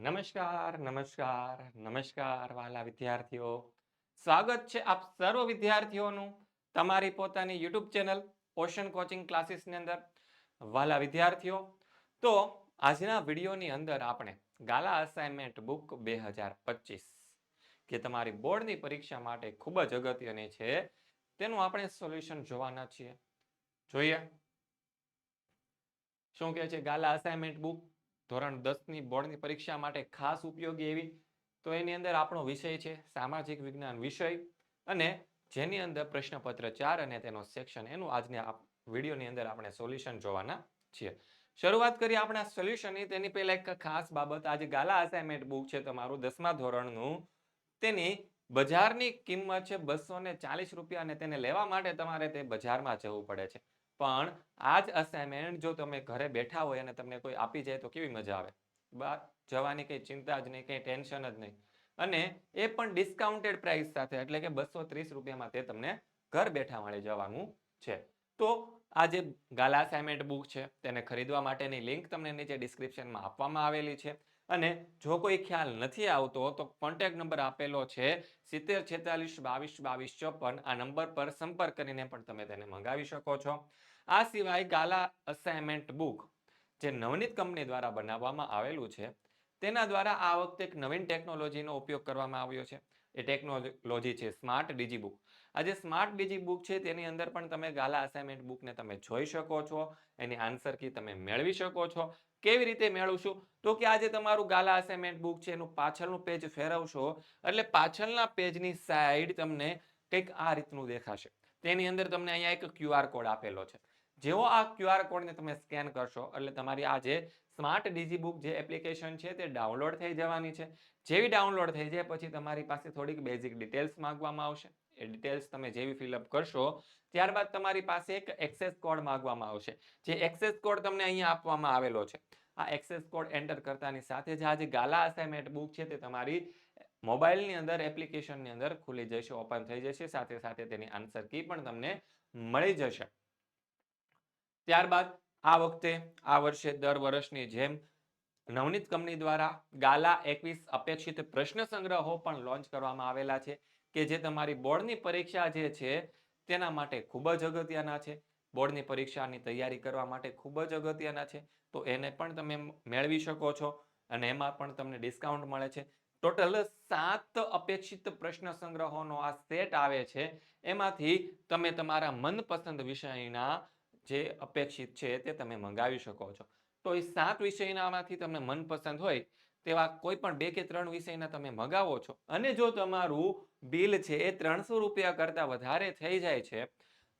નમસ્કાર નમસ્કાર નમસ્કાર વાલા વિદ્યાર્થીઓ. સ્વાગત છે આપ સર્વ વિદ્યાર્થીઓનું તમારી પોતાની યુટ્યુબ ચેનલ ઓશન કોચિંગ ક્લાસીસની અંદર. વાલા વિદ્યાર્થીઓ, તો આજના વિડીયોની અંદર આપણે ગાલા અસાઇનમેન્ટ બુક બે હજાર પચીસ, કે તમારી બોર્ડની પરીક્ષા માટે ખૂબ જ અગત્યની છે, તેનું આપણે સોલ્યુશન જોવાના છીએ. જોઈએ. શું કહે છે ગાલા અસાઇનમેન્ટ બુક ધોરણ દસની બોર્ડની પરીક્ષા માટે ખાસ ઉપયોગી એવી, તો એની અંદર આપણો વિષય છે સામાજિક વિજ્ઞાન વિષય અને જેની અંદર પ્રશ્નપત્ર ચાર અને તેનો સેક્શન એનું આજની વિડીયોની અંદર આપણે સોલ્યુશન જોવાના છીએ. શરૂઆત કરીએ આપણા સોલ્યુશનની તેની પહેલા એક ખાસ બાબત, આજે ગાલા અસાઇનમેન્ટ બુક છે તમારું દસમા ધોરણનું. તેની બજારની કિંમત છે બસો ચાલીસ રૂપિયા અને તેને લેવા માટે તમારે તે બજારમાં જવું પડે છે. પણ આ જ અસાઇનમેન્ટ જો તમે ઘરે બેઠા હોય અને તમને કોઈ આપી જાય તો કેવી મજા આવે? બહાર જવાની કંઈ ચિંતા જ નહીં, કંઈ ટેન્શન જ નહીં. અને એ પણ ડિસ્કાઉન્ટેડ પ્રાઇસ સાથે, એટલે કે બસો ત્રીસ રૂપિયામાં તે તમને ઘર બેઠા મળી જવાનું છે. તો આ જે ગાલા અસાઇનમેન્ટ બુક છે, તેને ખરીદવા માટેની લિંક તમને નીચે ડિસ્ક્રિપ્શનમાં આપવામાં આવેલી છે. અને જો કોઈ ખ્યાલ નથી આવતો, તો કોન્ટેક્ટ નંબર આપેલો છે સિત્તેર છેતાલીસ, બાવીસ બાવીસ ચોપન. આ નંબર પર સંપર્ક કરીને પણ તમે તેને મંગાવી શકો છો. આ સિવાય ગાલા અસાઇનમેન્ટ બુક જે નવનીત કંપની દ્વારા બનાવવામાં આવેલું છે, તેના દ્વારા આ વખતે એક નવીન ટેકનોલોજીનો ઉપયોગ કરવામાં આવ્યો છે. એ ટેકનોલોજી છે સ્માર્ટ ડીજી બુક આ જે સ્માર્ટ ડીજી બુક છે, તેની અંદર પણ તમે ગાલા અસાઇનમેન્ટ બુકને તમે જોઈ શકો છો. એની આન્સર કી તમે મેળવી શકો છો. કેવી રીતે મેળવશું? તો કે આ જે તમારું ગાલા અસાઇનમેન્ટ બુક છે, એનું પાછળનું પેજ ફેરવશો, એટલે પાછળના પેજની સાઈડ તમને કંઈક આ રીતનું દેખાશે. તેની અંદર તમને અહીંયા એક ક્યુઆર કોડ આપેલો છે. જેવો આ ક્યુઆર કોડને તમે સ્કેન કરશો, એટલે તમારી આ જે સ્માર્ટ ડીજી બુક જે એપ્લિકેશન છે, તે ડાઉનલોડ થઈ જવાની છે. જેવી ડાઉનલોડ થઈ જાય, પછી તમારી પાસે થોડીક બેઝિક ડિટેલ્સ માંગવામાં આવશે. એ ડિટેલ્સ તમે જેવી ફિલઅપ કરશો ત્યારબાદ તમારી પાસે એક એક્સેસ કોડ માંગવામાં આવશે. જે એક્સેસ કોડ તમને અહીંયા આપવામાં આવેલો છે. આ એક્સેસ કોડ એન્ટર કરતાની સાથે જ આ જે ગાલા અસાઇનમેન્ટ બુક છે તે તમારી મોબાઈલની અંદર એપ્લિકેશનની અંદર ખુલી જશે ઓપન થઈ જશે. સાથે સાથે તેની આન્સર કી પણ તમને મળી જશે. ત્યારબાદ આ વખતે, આ વર્ષે, દર વર્ષની જેમ નવનીત કંપની દ્વારા ગાલા એકવીસ અપેક્ષિત પ્રશ્ન સંગ્રહો પણ લોન્ચ કરવામાં આવેલા છે કે જે તમારી બોર્ડની પરીક્ષા જે છે તેના માટે ખૂબ જ અગત્યના છે. બોર્ડની પરીક્ષાની તૈયારી કરવા માટે ખૂબ જ અગત્યના છે. તો એને પણ તમે મેળવી શકો છો અને એમાં પણ તમને ડિસ્કાઉન્ટ મળે છે. ટોટલ સાત અપેક્ષિત પ્રશ્ન સંગ્રહોનો આ સેટ આવે છે. એમાંથી તમે તમારા મનપસંદ વિષયના જે અપેક્ષિત છે તે તમે મંગાવી શકો છો. તો એ સાત વિષયનામાંથી તમને મનપસંદ હોય તેવા કોઈ પણ બે કે ત્રણ વિષયના તમે મગાવો છો. અને જો તમારું બિલ છે એ ત્રણસો રૂપિયા કરતાં વધારે થઈ જાય છે,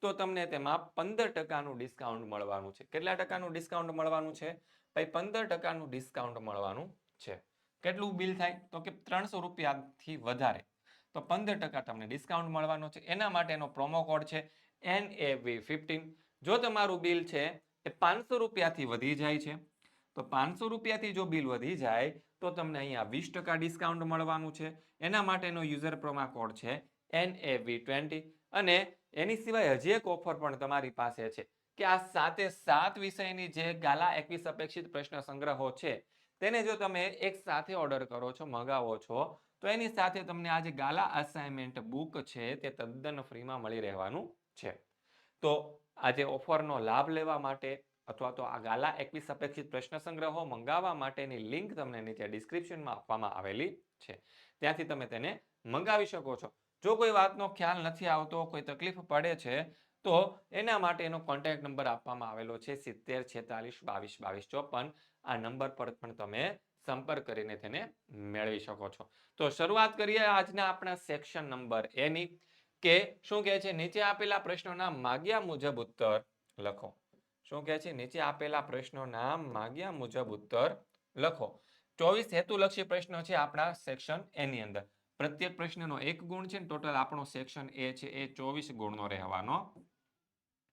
તો તમને તેમાં પંદર ટકાનું ડિસ્કાઉન્ટ મળવાનું છે. કેટલા ટકાનું ડિસ્કાઉન્ટ મળવાનું છે? ભાઈ, પંદર ટકાનું ડિસ્કાઉન્ટ મળવાનું છે. કેટલું બિલ થાય? તો કે ત્રણસો રૂપિયાથી વધારે. તો પંદર ટકા તમને ડિસ્કાઉન્ટ મળવાનો છે. એના માટેનો પ્રોમો કોડ છે એન એ વી ફિફ્ટીન. જો તમારું બિલ છે એ પાંચસો રૂપિયાથી વધી જાય છે તો પાંચસો રૂપિયાથી જો બિલ વધી જાય, તો તમને અહીંયા વીસ ટકા ડિસ્કાઉન્ટ મળવાનું છે. એના માટેનો યુઝર પ્રોમા કોડ છે એન એ વી ટ્વેન્ટી અને એની સિવાય હજી એક ઓફર પણ તમારી પાસે છે કે આ સાતે સાત વિષયની જે ગાલા એકવીસ અપેક્ષિત પ્રશ્ન સંગ્રહો છે, તેને જો તમે એક સાથે ઓર્ડર કરો છો, મગાવો છો, તો એની સાથે તમને આ જે ગાલા અસાઇનમેન્ટ બુક છે તે તદ્દન ફ્રીમાં મળી રહેવાનું છે. તો આજે ઓફરનો લાભ લેવા માટે અથવા તો આ ગાલા એકવીસ અપેક્ષિત પ્રશ્ન સંગ્રહો મંગાવવા માટેની લિંક તમને નીચે ડિસ્ક્રિપ્શનમાં આપવામાં આવેલી છે. ત્યાંથી તમે તેને મંગાવી શકો છો. જો કોઈ વાતનો ખ્યાલ નથી આવતો, કોઈ તકલીફ પડે છે, તો એના માટે એનો કોન્ટેક્ટ નંબર આપવામાં આવેલો છે સિત્તેર છેતાલીસ બાવીસ બાવીસ ચોપન. આ નંબર પર પણ તમે સંપર્ક કરીને તેને મેળવી શકો છો. તો શરૂઆત કરીએ આજના આપણા સેક્શન નંબર એની, કે શું કહે છે? નીચે આપેલા પ્રશ્નોના માગ્યા મુજબ ઉત્તર લખો. શું કહે છે? નીચે આપેલા પ્રશ્નોના માગ્યા મુજબ ઉત્તર લખો. ચોવીસ હેતુલક્ષી પ્રશ્નો છે આપણા સેક્શન એની અંદર. પ્રત્યેક પ્રશ્નનો એક ગુણ છે ટોટલ આપણો સેક્શન એ છે, એ ચોવીસ ગુણનો રહેવાનો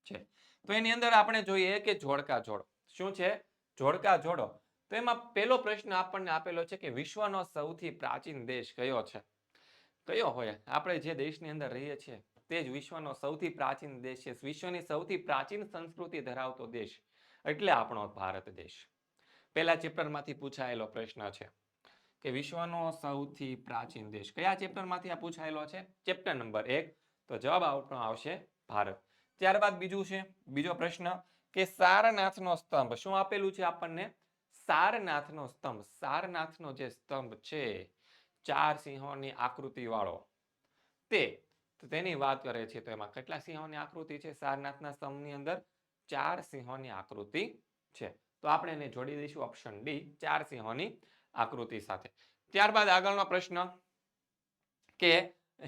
છે. તો એની અંદર આપણે જોઈએ કે જોડકા જોડો. શું છે? જોડકા જોડો. તો એમાં પહેલો પ્રશ્ન આપણને આપેલો છે કે વિશ્વનો સૌથી પ્રાચીન દેશ કયો છે? કયો હોય? આપણે જે દેશની અંદર રહીએ છીએ તે જ વિશ્વનો સૌથી પ્રાચીન દેશ છે. વિશ્વની સૌથી પ્રાચીન સંસ્કૃતિ ધરાવતો દેશ એટલે આપણો ભારત દેશ. પહેલા ચેપ્ટરમાંથી પૂછાયેલો પ્રશ્ન છે કે વિશ્વનો સૌથી પ્રાચીન દેશ કયા ચેપ્ટરમાંથી આ પૂછાયેલો છે? ચેપ્ટર નંબર એક. તો જવાબ આપણો આવશે ભારત. ત્યારબાદ બીજું છે, બીજો પ્રશ્ન કે સારનાથનો સ્તંભ, શું આપેલું છે આપણને? સારનાથનો સ્તંભ, સારનાથનો જે સ્તંભ છે, ચાર સિંહોની આકૃતિ વાળો તે તો તેની વાત કરે છે, તો એમાં કેટલા સિંહોની આકૃતિ છે? સારનાથના સ્તંભની અંદર ચાર સિંહોની આકૃતિ છે. તો આપણે એને જોડી દઈશું ઓપ્શન ડી ચાર સિંહોની આકૃતિ સાથે. ત્યારબાદ આગળનો પ્રશ્ન કે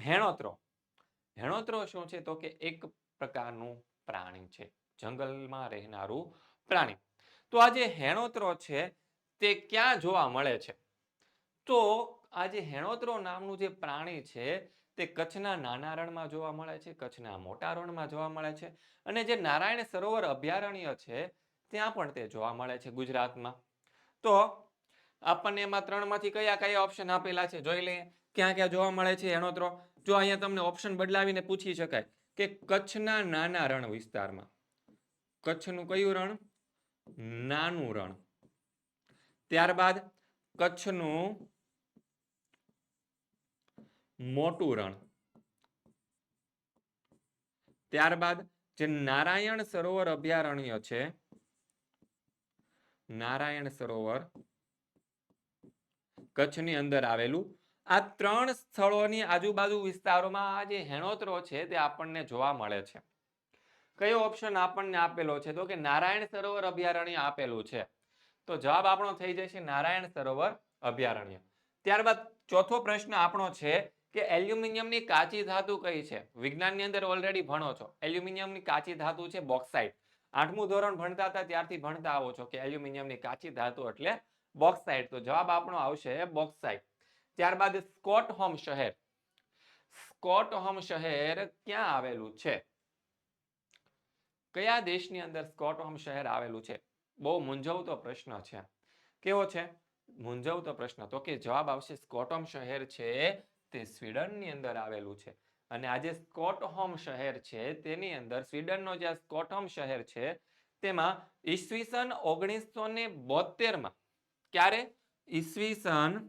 હેણોત્રો હેણોત્રો શું છે? તો કે એક પ્રકારનું પ્રાણી છે, જંગલમાં રહેનારું પ્રાણી. તો આ જે હેણોત્રો છે, તે ક્યાં જોવા મળે છે? તો આ જે હેણોત્રો નામનું જે પ્રાણી છે તે કચ્છના નાના રણમાં જોવા મળે છે, કચ્છના મોટા રણમાં જોવા મળે છે અને જે નારાયણ સરોવર અભયારણ્ય છે, ત્યાં પણ તે જોવા મળે છે ગુજરાતમાં. તો આપણને એમાં ત્રણમાંથી કયા કયા ઓપ્શન આપેલા છે જોઈ લઈએ. ક્યાં ક્યાં જોવા મળે છે હેણોત્રો જો અહીંયા તમને ઓપ્શન બદલાવીને પૂછી શકાય કે કચ્છના નાના રણ વિસ્તારમાં. કચ્છનું કયું રણ? નાનું રણ. ત્યારબાદ કચ્છનું મોટું રણ. ત્યારબાદ જે નારાયણ સરોવર અભયારણ્ય છે, નારાયણ સરોવર કચ્છની અંદર આવેલું. આ ત્રણ સ્થળોની આજુબાજુ વિસ્તારોમાં આ જે હેણોતરો છે તે આપણને જોવા મળે છે. કયો ઓપ્શન આપણને આપેલો છે? તો કે નારાયણ સરોવર અભયારણ્ય આપેલું છે. તો જવાબ આપણો થઈ જશે નારાયણ સરોવર અભયારણ્ય. ત્યારબાદ ચોથો પ્રશ્ન આપણો છે કે એલ્યુમિનિયમની કાચી ધાતુ કઈ છે? વિજ્ઞાનની અંદર ઓલરેડી ભણો છો. એલ્યુમિનિયમની કાચી ધાતુ છે બોક્સાઇટ આઠમું ધોરણ ભણતા હતા, ત્યારથી ભણતા આવો છો કે એલ્યુમિનિયમની કાચી ધાતુ એટલે બોક્સાઇટ તો જવાબ આપણો આવશે બોક્સાઇટ ત્યારબાદ સ્કોટહોમ શહેર. સ્કોટહોમ શહેર ક્યાં આવેલું છે? કયા દેશની અંદર સ્કોટહોમ શહેર આવેલું છે? બહુ મૂંઝવતો પ્રશ્ન છે. કેવો છે? મૂંઝવતો પ્રશ્ન. તો કે જવાબ આવશે સ્કોટહોમ શહેર છે તે સ્વીડનની અંદર આવેલું છે. અને આ જે સ્કોટહોમ શહેર છે, તેની અંદર સ્વીડનનો જે સ્કોટહોમ શહેર છે, તેમાં ઈસવીસન ઓગણીસો ને બોતેરમાં ક્યારે? ઈસવીસન,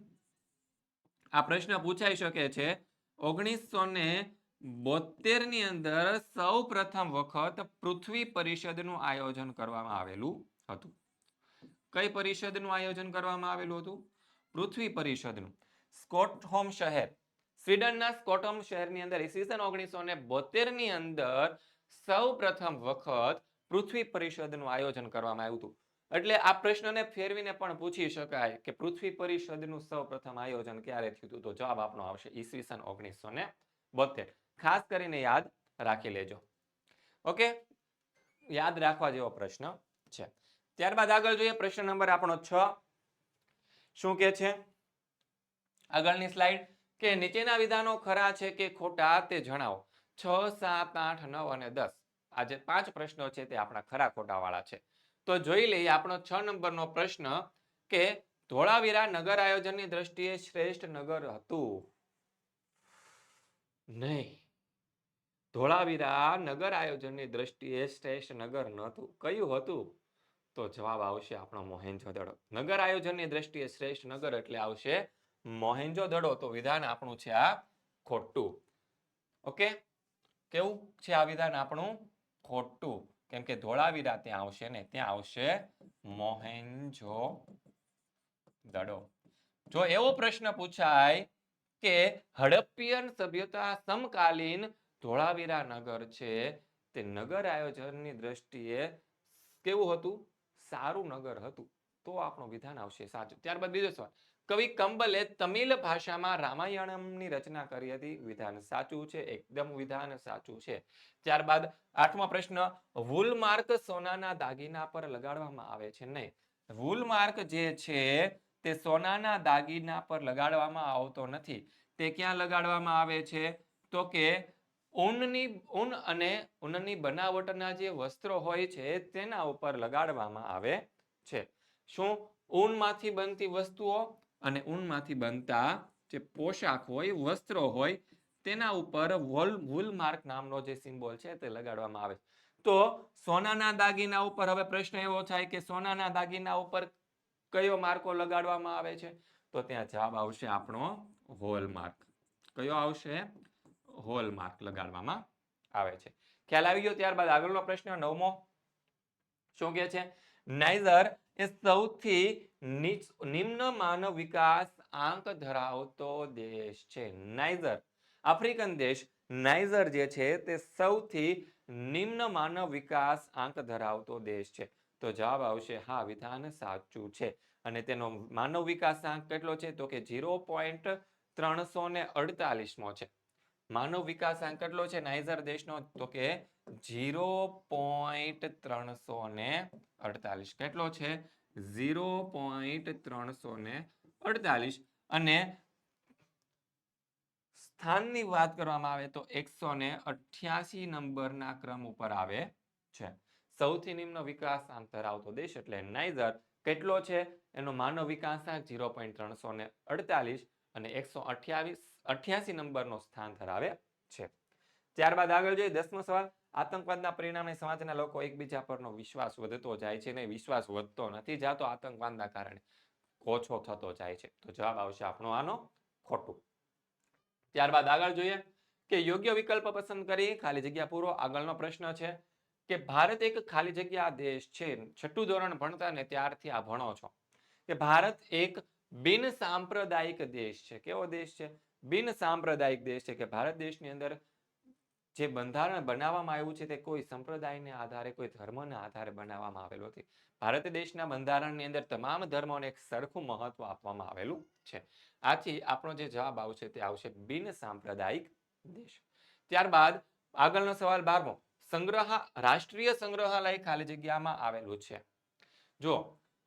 આ પ્રશ્ન પૂછાઈ શકે છે. ઓગણીસો ને બોતેર અંદર સૌ પ્રથમ વખત પૃથ્વી પરિષદનું આયોજન કરવામાં આવેલું હતું. કઈ પરિષદનું આયોજન કરવામાં આવેલું હતું? પૃથ્વી પરિષદનું. સ્કોટહોમ શહેર. સ્વીડનના સ્કોટમ શહેરની અંદર ઈસવીસન ઓગણીસો ને બોતેરની અંદર સૌ પ્રથમ વખત પૃથ્વી પરિષદનું આયોજન કરવામાં આવ્યું હતું. એટલે આ પ્રશ્નને ફેરવીને પણ પૂછી શકાય કે પૃથ્વી પરિષદનું સૌ પ્રથમ આયોજન ક્યારે થયું હતું? તો જવાબ આપનો આવશે ઈસવીસન ઓગણીસો ને બોતેર. ખાસ કરીને યાદ રાખી લેજો. ઓકે? યાદ રાખવા જેવો પ્રશ્ન છે. ત્યારબાદ આગળ જોઈએ પ્રશ્ન નંબર આપણો છ. શું કે છે? આગળની સ્લાઇડ. કે નીચેના વિધાનો ખરા છે કે ખોટા તે જણાવો. છ, સાત, આઠ, નવ અને દસ. આ જે પાંચ પ્રશ્નો છે તે આપણા ખરા ખોટા વાળા છે. તો જોઈ લઈએ આપણો છ નંબરનો પ્રશ્ન કે ધોળાવીરા નગર આયોજનની દ્રષ્ટિએ શ્રેષ્ઠ નગર હતું? નહીં. ધોળાવીરા નગર આયોજનની દ્રષ્ટિએ શ્રેષ્ઠ નગર નહોતું. કયું હતું? તો જવાબ આવશે આપણો મોહેન્જોદડો નગર આયોજનની દ્રષ્ટિએ શ્રેષ્ઠ નગર એટલે આવશે મોહેન્જોદડો તો વિધાન આપણું છે આ ખોટું. ઓકે? કેવું છે આ વિધાન આપણું? ખોટું. કેમ કે ધોળાવીરા ત્યાં આવશે ને ત્યાં આવશે મોહેન્જો દડો. જો એવો પ્રશ્ન પૂછાય કે હડપ્પિયન સભ્યતા સમકાલીન ધોળાવીરા નગર છે, તે નગર આયોજનની દ્રષ્ટિએ કેવું હતું? સારું નગર હતું. તો આપણું વિધાન આવશે સાચું. ત્યારબાદ બીજો સવાલ. કવિ કંબલે તમિલ ભાષામાં રામાયણમની રચના કરી હતી. વિધાન સાચું છે, એકદમ વિધાન સાચું છે. ત્યારબાદ આઠમો પ્રશ્ન વૂલ માર્ક સોનાના દાગીના પર લગાડવામાં આવે છે નહીં? વૂલ માર્ક જે છે તે સોનાના દાગીના પર લગાડવામાં આવતો નથી. તે ક્યાં લગાડવામાં આવે છે? તો કે, ઊનની, ઊન અને ઊનની બનાવટના જે વસ્ત્રો હોય છે તેના ઉપર લગાડવામાં આવે છે. શું ઊનમાંથી બનતી વસ્તુઓ અને ઊનમાંથી બનતા જે પોશાક હોય, વસ્ત્રો હોય, તેના ઉપર વોલ વૂલ માર્ક નામનો જે સિમ્બોલ છે તે લગાડવામાં આવે તો સોનાના દાગીના ઉપર હવે પ્રશ્ન એવો થાય કે સોનાના દાગીના ઉપર કયો માર્કો લગાડવામાં આવે છે? તો ત્યાં જવાબ આવશે આપણો હોલમાર્ક કયો આવશે? હોલમાર્ક લગાડવામાં આવે છે. ખ્યાલ આવી ગયો ત્યારબાદ આગળનો પ્રશ્ન નવમો. શું કે છે? નાઇઝર એ સૌથી નિમ્ન માનવ વિકાસ આંક ધરાવતો દેશ છે નાઇઝર આફ્રિકન દેશ નાઇઝર જે છે તે સૌથી નિમ્ન માનવ વિકાસ આંક ધરાવતો દેશ છે. તો જવાબ આવશે, હા, વિધાન સાચું છે. અને તેનો માનવ વિકાસ આંક કેટલો છે? તો કે ઝીરો પોઈન્ટ ત્રણસો ને અડતાલીસમો છે. માનવ વિકાસ આંક કેટલો છે? નાઇઝર દેશનો, તો કે ઝીરો પોઈન્ટ ત્રણસો ને અડતાલીસ. કેટલો છે? ઝીરો પોઈન્ટ ત્રણસો ને અડતાલીસ. અને સ્થાનની વાત કરવામાં આવે તો એકસો ને અઠ્યાસી નંબરના ક્રમ ઉપર આવે છે. સૌથી નિમ્ન વિકાસ આંક ધરાવતો દેશ એટલે નાઇઝર કેટલો છે? એનો માનવ વિકાસ આંક ઝીરો પોઈન્ટ ત્રણસો ને અડતાલીસ અને એકસો અઠ્યાવીસ, અઠ્યાસી નંબરનો સ્થાન ધરાવે છે. ત્યારબાદ આગળ જોઈએ દસમો સવાલ. આતંકવાદના પરિણામે સમાજના લોકો એકબીજા પરનો વિશ્વાસ વધતો જાય છે ને વિશ્વાસ વધતો નથી જાતો આતંકવાદના કારણે ઓછો થતો જાય છે. તો જવાબ આવશે આપણો આનો ખોટું. ત્યારબાદ આગળ જોઈએ કે યોગ્ય વિકલ્પ પસંદ કરી ખાલી જગ્યા પૂરો. આગળનો પ્રશ્ન છે કે ભારત એક ખાલી જગ્યા દેશ છે. છઠ્ઠું ધોરણ ભણતા ને ત્યારથી આ ભણો છો. કે ભારત એક બિન સાંપ્રદાયિક દેશ છે. કેવો દેશ છે? બિન સાંપ્રદાયિક દેશ છે કે ભારત દેશની અંદર જે બંધારણ બનાવવામાં આવ્યું છે તે કોઈ સંપ્રદાયને આધારે, કોઈ ધર્મના આધારે બનાવવામાં આવેલું નથી. ભારત દેશના બંધારણની અંદર તમામ ધર્મોને એક સરખું મહત્વ આપવામાં આવેલું છે. આથી આપણો જે જવાબ આવશે તે આવશે બિન સાંપ્રદાયિક દેશ. ત્યારબાદ આગળનો સવાલ બારમો. સંગ્રહ, રાષ્ટ્રીય સંગ્રહાલય ખાલી જગ્યામાં આવેલું છે. જો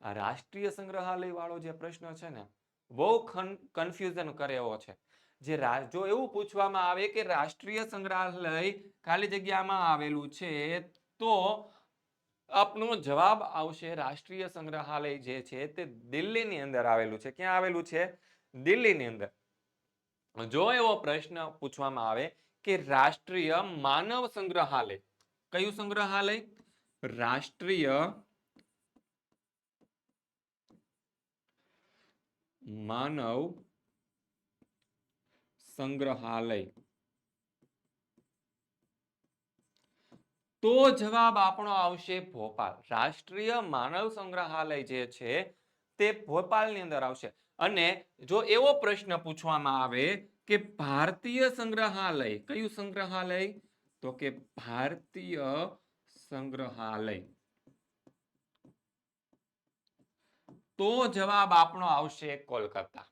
રાષ્ટ્રીય સંગ્રહાલય વાળો જે પ્રશ્ન છે ને, બહુ કન્ફ્યુઝન કરે એવો છે. જે જો એવું પૂછવામાં આવે કે રાષ્ટ્રીય સંગ્રહાલય ખાલી જગ્યામાં આવેલું છે, તો આપનો જવાબ આવશે રાષ્ટ્રીય સંગ્રહાલય જે છે તે દિલ્હીની અંદર આવેલું છે. ક્યાં આવેલું છે? દિલ્હીની અંદર. જો એવો પ્રશ્ન પૂછવામાં આવે કે રાષ્ટ્રીય માનવ સંગ્રહાલય, કયું સંગ્રહાલય? રાષ્ટ્રીય માનવ સંગ્રહાલય. તો જવાબ આપણો આવશે ભોપાલ. રાષ્ટ્રીય માનવ સંગ્રહાલય જે છે, તે ભોપાલની અંદર આવશે. અને જો એવો પ્રશ્ન પૂછવામાં આવે કે ભારતીય સંગ્રહાલય, કયું સંગ્રહાલય? તો કે ભારતીય સંગ્રહાલય. તો જવાબ આપણો આવશે કોલકાતા.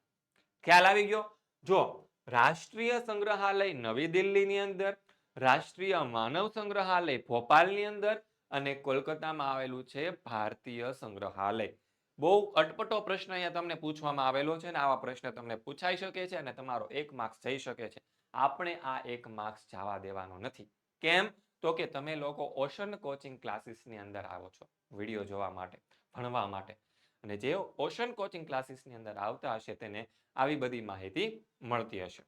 ખ્યાલ આવી ગયો? જો રાષ્ટ્રીય સંગ્રહાલય નવી દિલ્હીની અંદર, રાષ્ટ્રીય માનવ સંગ્રહાલય ભોપાલની અંદર અને કોલકાતામાં આવેલું છે ભારતીય સંગ્રહાલય. બહુ અટપટો પ્રશ્ન અહીંયા તમને પૂછવામાં આવેલો છે અને આવા પ્રશ્ન તમને પૂછાઈ શકે છે અને તમારો એક માર્ક્સ થઈ શકે છે. આપણે આ એક માર્ક્સ જવા દેવાનો નથી. કેમ? તો કે તમે લોકો ઓશન કોચિંગ ક્લાસીસની અંદર આવો છો, વીડિયો જોવા માટે, ભણવા માટે. અને જે ઓશન કોચિંગ ક્લાસીસની અંદર આવતા હશે તેને આવી બધી માહિતી મળતી હશે.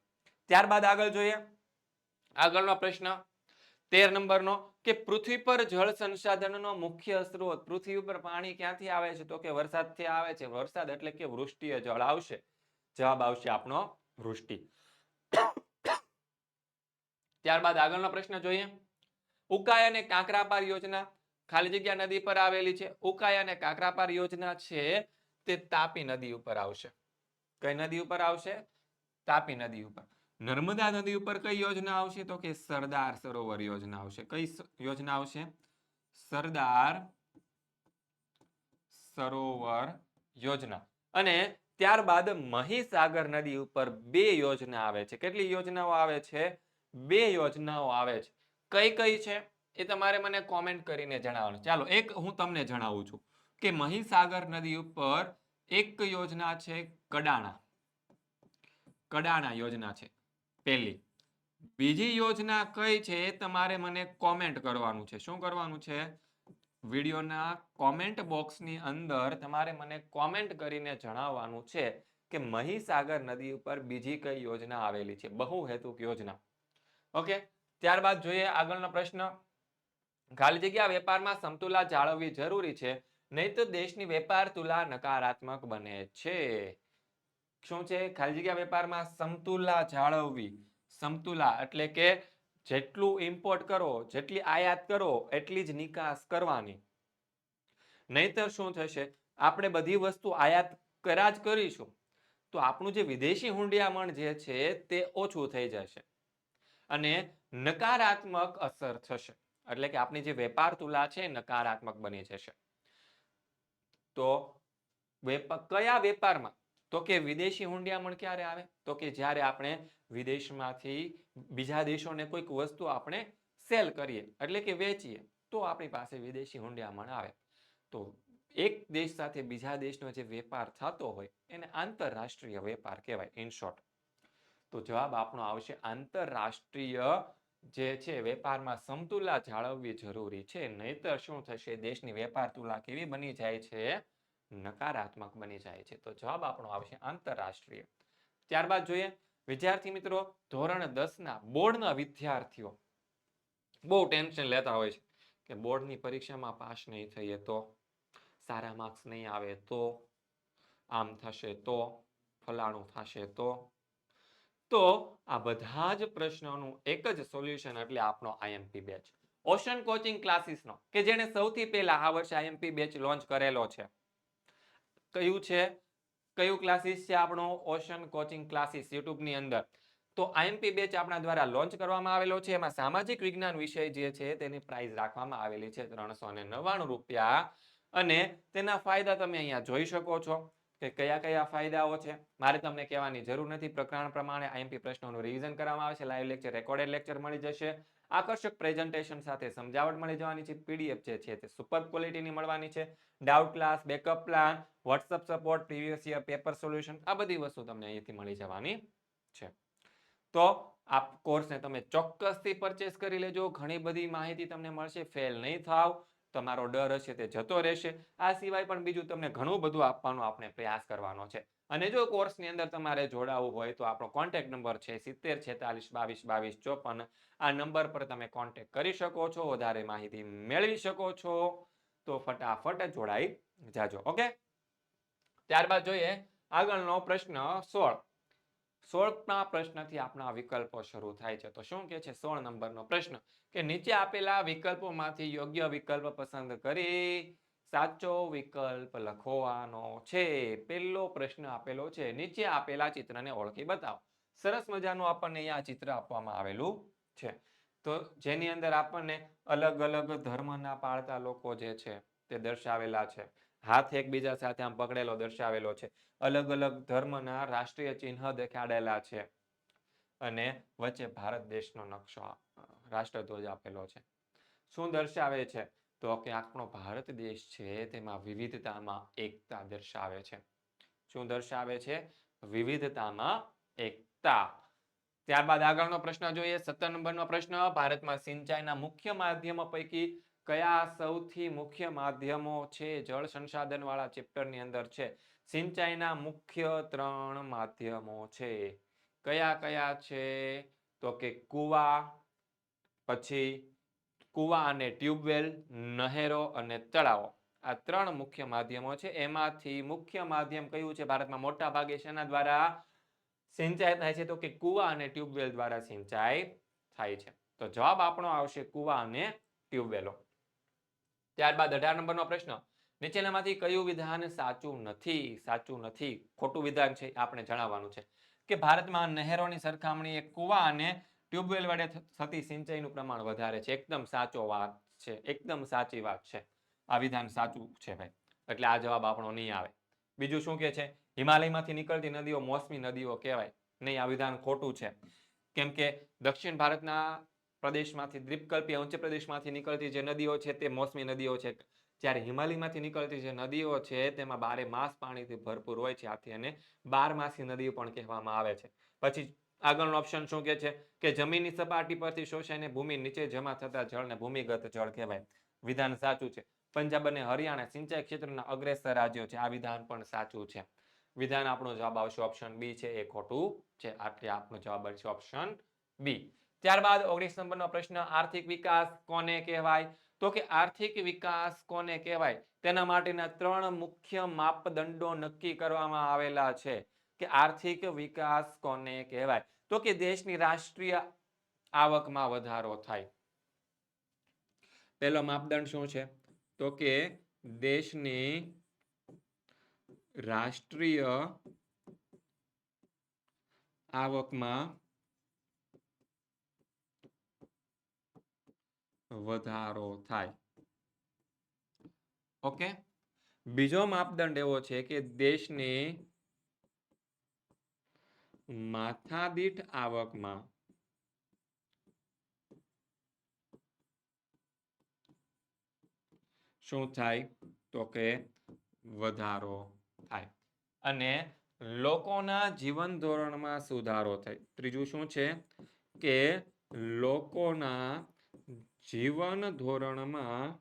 ત્યારબાદ આગળ જોઈએ. આગળનો પ્રશ્ન, તેર નંબરનો, કે પૃથ્વી પર જળ સંસાધનનો મુખ્ય સ્ત્રોત, પૃથ્વી ઉપર પાણી ક્યાંથી આવે છે? તો કે વરસાદથી આવે છે. વરસાદ એટલે કે વૃષ્ટિએ જળ આવશે. જવાબ આવશે આપણો વૃષ્ટિ. ત્યારબાદ આગળનો પ્રશ્ન જોઈએ. ઉકાઈ અને કાંકરાપાર યોજના ખાલી જગ્યા નદી પર આવેલી છે. ઉકાઈ અને કાકરાપાર યોજના છે તે તાપી નદી ઉપર આવશે. કઈ નદી ઉપર આવશે? તાપી નદી ઉપર. નર્મદા નદી ઉપર કઈ યોજના આવશે? તો કે સરદાર સરોવર યોજના આવશે. કઈ યોજના આવશે? સરદાર સરોવર યોજના. અને ત્યારબાદ મહીસાગર નદી ઉપર બે યોજના આવે છે. કેટલી યોજનાઓ આવે છે? બે યોજનાઓ આવે છે. કઈ કઈ છે? એ તમારે મને કોમેન્ટ કરીને જણાવવાનું. ચાલો, એક હું તમને જણાવું છું કે મહીસાગર નદી ઉપર એક યોજના છે કડાણા. કડાણા યોજના છે. પહેલી. બીજી યોજના કઈ છે એ તમારે મને કોમેન્ટ કરવાનું છે. શું કરવાનું છે? વિડીયોના કોમેન્ટ બોક્સની અંદર તમારે મને કોમેન્ટ કરીને જણાવવાનું છે કે મહીસાગર નદી ઉપર બીજી કઈ યોજના આવેલી છે? બહુ હેતુક યોજના. ઓકે? ત્યારબાદ જોઈએ આગળનો પ્રશ્ન. ખાલી જગ્યા વેપારમાં સમતુલા જાળવવી જરૂરી છે, નહીં તો દેશની વેપાર તુલા નકારાત્મક બને છે. શું છે? ખાલી જગ્યા વેપારમાં સમતુલા જાળવવી. સમતુલા એટલે કે જેટલું ઇમ્પોર્ટ કરો, જેટલી આયાત કરો, એટલી જ નિકાસ કરવાની. નહીતર શું થશે? આપણે બધી વસ્તુ આયાત કરા જ કરીશું. તો આપણું જે વિદેશી હુંડિયામણ જે છે તે ઓછું થઈ જશે. અને નકારાત્મક અસર થશે. એટલે કે આપણી જે વેપાર તુલા છે નકારાત્મક બની જશે. તો કયા વેપારમાં? તો કે વિદેશી હુંડિયામણ ક્યારે આવે? તો કે જ્યારે આપણે વિદેશમાંથી બીજા દેશોને કોઈક વસ્તુ આપણે સેલ કરીએ, એટલે કે વેચીએ, તો આપણી પાસે વિદેશી હુંડિયામણ આવે. તો એક દેશ સાથે બીજા દેશનો જે વેપાર થતો હોય, એને આંતરરાષ્ટ્રીય વેપાર કહેવાય, ઇન શોર્ટ. તો જવાબ આપણો આવશે આંતરરાષ્ટ્રીય જે છે, વેપારમાં સમતુલા જાળવવી જરૂરી છે. નહીતર શું થશે? દેશની વેપાર તુલા કેવી બની જાય છે? નકારાત્મક બની જાય છે. તો જવાબ આપણો આવશે આંતરરાષ્ટ્રીય. ત્યારબાદ જોઈએ, વિદ્યાર્થી મિત્રો, ધોરણ દસના બોર્ડના વિદ્યાર્થીઓ. બહુ ટેન્શન લેતા હોય છે કે બોર્ડની પરીક્ષામાં પાસ નહીં થઈએ તો? સારા માર્ક્સ નહીં આવે તો? આમ થશે તો? ફલાણું થશે તો? તો આ બધા જ પ્રશ્નોનું એક જ સોલ્યુશન એટલે આપણો આઈએમપી બેચ. ઓશન કોચિંગ ક્લાસીસનો, કે જેણે સૌથી પહેલા આ વર્ષે આઈએમપી બેચ લોન્ચ કરેલો છે? કયું છે? કયું ક્લાસીસ છે આપણો? ઓશન કોચિંગ ક્લાસીસ યુટ્યુબની અંદર. તો આઈએમપી બેચ આપણા દ્વારા લોન્ચ કરવામાં આવેલો છે. એમાં સામાજિક વિજ્ઞાન વિષય જે છે તેની પ્રાઇસ રાખવામાં આવેલી છે ત્રણસો રૂપિયા. અને તેના ફાયદા તમે અહીંયા જોઈ શકો છો. કે કયા કયા ફાયદાઓ છે? મારે તમને કહેવાની જરૂર નથી. પ્રકરણ પ્રમાણે આઈએમપી પ્રશ્નોનું રિવિઝન કરવામાં આવે છે લાઈવ લેક્ચર રેકોર્ડેડ લેક્ચર મળી જશે. આકર્ષક પ્રેઝન્ટેશન સાથે સમજાવટ મળી જવાની છે. પીડીએફ જે છે તે સુપર ક્વોલિટીની મળવાની છે. Doubt class backup plan WhatsApp support previous year paper solution આ બધી વસ્તુ તમને અહીંથી મળી જવાની છે. તો આ કોર્સને તમે ચોક્કસથી પરચેસ કરી લેજો. ઘણી બધી માહિતી તમને મળશે. ફેલ નહીં થાવ. તમારો ડર હશે તે જતો રહેશે. આ સિવાય પણ બીજું તમને ઘણું બધું આપવાનો આપણે પ્રયાસ કરવાનો છે. અને જો કોર્સની અંદર તમારે જોડાવવું હોય તો આપણો કોન્ટેક્ટ નંબર છે સિત્તેર છેતાલીસ બાવીસ બાવીસ ચોપન. આ નંબર પર તમે કોન્ટેક્ટ કરી શકો છો, વધારે માહિતી મેળવી શકો છો. તો ફટાફટ જોડાઈ જાજો, ઓકે? ત્યારબાદ જોઈએ આગળનો પ્રશ્ન સોળ. સોળના પ્રશ્નથી આપણા વિકલ્પો શરૂ થાય છે. તો શું કે છે? સોળ નંબરનો પ્રશ્ન કે નીચે આપેલા વિકલ્પોમાંથી યોગ્ય વિકલ્પ પસંદ કરી સાચો વિકલ્પ લખવાનો છે. પહેલો પ્રશ્ન આપેલો છે. નીચે આપેલા ચિત્રને ઓળખી બતાવો. સરસ મજાનું આપણને આ ચિત્ર આપવામાં આવેલું છે. તો જેની અંદર આપણને અલગ અલગ ધર્મના પાળતા લોકો જે છે તે દર્શાવેલા છે. હાથ એકબીજા સાથે આમ પકડેલો, દર્શાવેલો છે. અલગ અલગ ધર્મના રાષ્ટ્રીય ચિહ્ન દેખાડેલા છે. અને વચ્ચે ભારત દેશનો નકશો રાષ્ટ્રધ્વજ આપેલો છે. શું દર્શાવે છે? તો કે આપણો ભારત દેશ છે તેમાં વિવિધતામાં એકતા દર્શાવે છે. શું દર્શાવે છે? વિવિધતામાં એકતા. ત્યારબાદ આગળનો પ્રશ્ન જોઈએ. સત્તર નંબરનો પ્રશ્ન, ભારતમાં સિંચાઈના મુખ્ય માધ્યમો પૈકી કયા સૌથી મુખ્ય માધ્યમો છે? જળ સંસાધન વાળા ચેપ્ટરની અંદર છે. સિંચાઈના મુખ્ય ત્રણ માધ્યમો છે. કયા કયા છે? તો કે કુવા, પછી કુવા અને ટ્યુબવેલ, નહેરો અને તળાવો. આ ત્રણ મુખ્ય માધ્યમો છે. એમાંથી મુખ્ય માધ્યમ કયું છે? ભારતમાં મોટા ભાગે શેના દ્વારા સિંચાઈ થાય છે? તો કે કુવા અને ટ્યુબવેલ દ્વારા સિંચાઈ થાય છે. તો જવાબ આપણો આવશે કુવા અને ટ્યુબવેલો. ત્યારબાદ અઢાર નંબરનો પ્રશ્ન. નીચેનામાંથી કયું વિધાન સાચું નથી? સાચું નથી. ખોટું વિધાન છે આપણે જણાવવાનું છે. કે ભારતમાં નહેરોની સરખામણીએ કુવા અને ટ્યુબવેલ વડે થતી સિંચાઈનું પ્રમાણ વધારે છે. એકદમ સાચો વાત છે. એકદમ સાચી વાત છે. આ વિધાન સાચું છે ભાઈ. એટલે આ જવાબ આપણો નહીં આવે. બીજું શું કે છે? હિમાલયમાંથી નીકળતી નદીઓ મોસમી નદીઓ કહેવાય. નહીં, આ વિધાન ખોટું છે. કેમ કે દક્ષિણ ભારતના પ્રદેશમાંથી, દ્વીપકલ્પીય ઉચ્ચ પ્રદેશમાંથી નીકળતી જે નદીઓ છે તે મોસમી નદીઓ છે. જ્યારે હિમાલયમાંથી નીકળતી જે નદીઓ છે તેમાં બારે માસ પાણીથી ભરપૂર હોય છે. આથી એને બારમાસી નદીઓ પણ કહેવામાં આવે છે. પછી આગળનો ઓપ્શન શું કે છે? કે જમીનની સપાટી પરથી શોષાઈને ભૂમિ નીચે જમા થતા જળને ભૂમિગત જળ કહેવાય. વિધાન સાચું છે. પંજાબ અને હરિયાણા સિંચાઈ ક્ષેત્રના અગ્રેસર રાજ્યો છે. આ વિધાન પણ સાચું છે. વિધાન આપણો જવાબ આવશે ઓપ્શન બી છે. એ ખોટું છે. આટલે આપણો જવાબ આવશે ઓપ્શન બી ત્યારબાદ ઓગણીસ નંબરનો પ્રશ્ન, આર્થિક વિકાસ કોને કહેવાય? તો કે આર્થિક વિકાસ કોને કહેવાય? તેના માટેના ત્રણ મુખ્ય માપદંડો નક્કી કરવામાં આવેલા છે કે આર્થિક વિકાસ કોને કહેવાય? તો કે દેશની રાષ્ટ્રીય આવકમાં વધારો થાય. પહેલો માપદંડ શું છે? તો કે દેશની રાષ્ટ્રીય આવકમાં વધારો થાય. ઓકે બીજો માપદંડ એવો છે કે દેશની માથાદીઠ આવકમાં શું થાય? તો કે વધારો થાય. અને લોકોના જીવન ધોરણમાં સુધારો થાય. ત્રીજું શું છે? કે લોકોના જીવન ધોરણમાં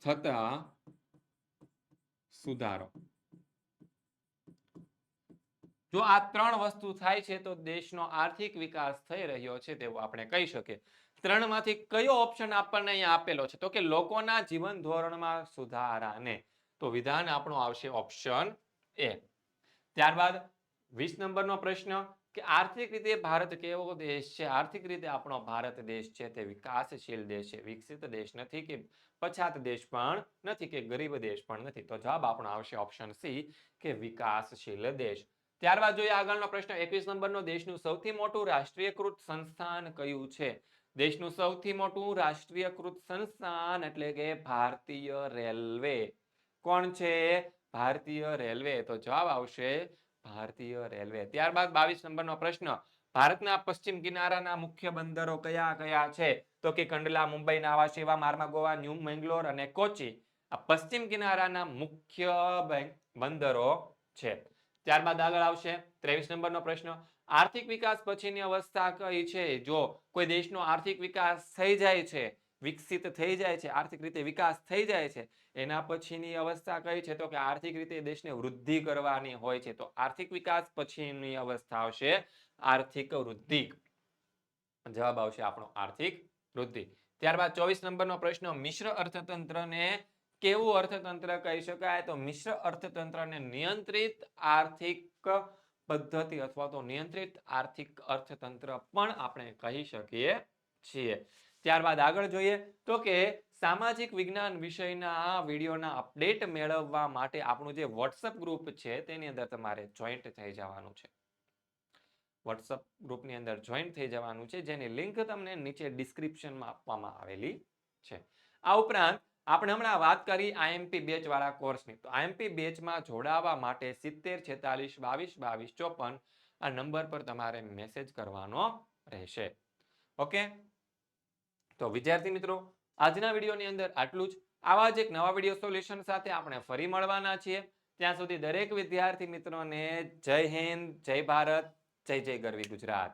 થતા સુધારો. જો આ ત્રણ વસ્તુ થાય છે તો દેશનો આર્થિક વિકાસ થઈ રહ્યો છે તેવું આપણે કહી શકીએ. ત્રણમાંથી કયો ઓપ્શન આપણને અહીંયા આપેલો છે? તો કે લોકોના જીવન ધોરણમાં સુધારાને. તો વિધાન આપણો આવશે ઓપ્શન એ ત્યારબાદ વીસ નંબરનો પ્રશ્ન કે આર્થિક રીતે ભારત કેવો દેશ છે? આર્થિક રીતે આપણો ભારત દેશ છે તે વિકાસશીલ દેશ છે. વિકસિત દેશ નથી કે પછાત દેશ પણ નથી કે ગરીબ દેશ પણ નથી. તો જવાબ આપણો આવશે ઓપ્શન સી કે વિકાસશીલ દેશ. ત્યારબાદ જોઈએ આગળનો પ્રશ્ન. એકવીસ નંબરનો દેશનું સૌથી મોટું રાષ્ટ્રીયકૃત સંસ્થાન કયું છે? દેશનું સૌથી મોટું રાષ્ટ્રીયકૃત સંસ્થાન એટલે કે ભારતીય રેલવે. કોણ છે? ભારતીય રેલવે. તો જવાબ આવશે ભારતીય રેલવે. ત્યારબાદ બાવીસ નંબરનો પ્રશ્ન, ભારતના પશ્ચિમ કિનારાના મુખ્ય બંદરો કયા કયા છે? તો કે કંડલા, મુંબઈ, નાવા, સેવા, માર્મા ગોવા, ન્યૂ મેંગ્લોર અને કોચી. આ પશ્ચિમ કિનારાના મુખ્ય બંદરો છે. ત્યારબાદ આગળ આવશે ત્રેવીસ નંબરનો પ્રશ્ન, આર્થિક વિકાસ પછીની અવસ્થા કઈ છે? જો કોઈ દેશનો આર્થિક વિકાસ થઈ જાય છે વિકસિત થઈ જાય છે, આર્થિક રીતે વિકાસ થઈ જાય છે, એના પછીની અવસ્થા કઈ છે? તો કે આર્થિક રીતે દેશને વૃદ્ધિ કરવાની હોય છે, તો આર્થિક વિકાસ પછીની અવસ્થા આવશે આર્થિક વૃદ્ધિ. જવાબ આવશે આપણો આર્થિક વૃદ્ધિ. ત્યારબાદ ચોવીસ નંબરનો પ્રશ્ન, મિશ્ર અર્થતંત્રને કેવું અર્થતંત્ર કહી શકાય? તો મિશ્ર અર્થતંત્રને નિયંત્રિત આર્થિક પદ્ધતિ અથવા તો નિયંત્રિત આર્થિક અર્થતંત્ર પણ આપણે કહી શકીએ છીએ. ત્યારબાદ આગળ જોઈએ તો કે સામાજિક વિજ્ઞાન વિષયના વિડીયોના અપડેટ મેળવવા માટે આપણું જે વોટ્સઅપ ગ્રુપ છે તેની અંદર તમારે જોઈન્ટ થઈ જવાનું છે. વોટ્સઅપ ગ્રુપની અંદર જોઈન્ટ થઈ જવાનું છે, જેની લિંક તમને નીચે ડિસ્ક્રિપ્શનમાં આપવામાં આવેલી છે. આ ઉપરાંત આપણે હમણાં વાત કરી આઈએમપી બેચ વાળા કોર્સની તો આઈએમપી બેચમાં જોડાવા માટે સિત્તેર, છેતાલીસ, બાવીસ બાવીસ, ચોપન આ નંબર પર તમારે મેસેજ કરવાનો રહેશે. ઓકે તો વિદ્યાર્થી મિત્રો, આજના વિડીયોની અંદર આટલું જ. આવા જ એક નવા વીડિયો સોલ્યુશન સાથે આપણે ફરી મળવાના છીએ. ત્યાં સુધી દરેક વિદ્યાર્થી મિત્રોને જય હિન્દ, જય ભારત, જય જય ગરવી ગુજરાત.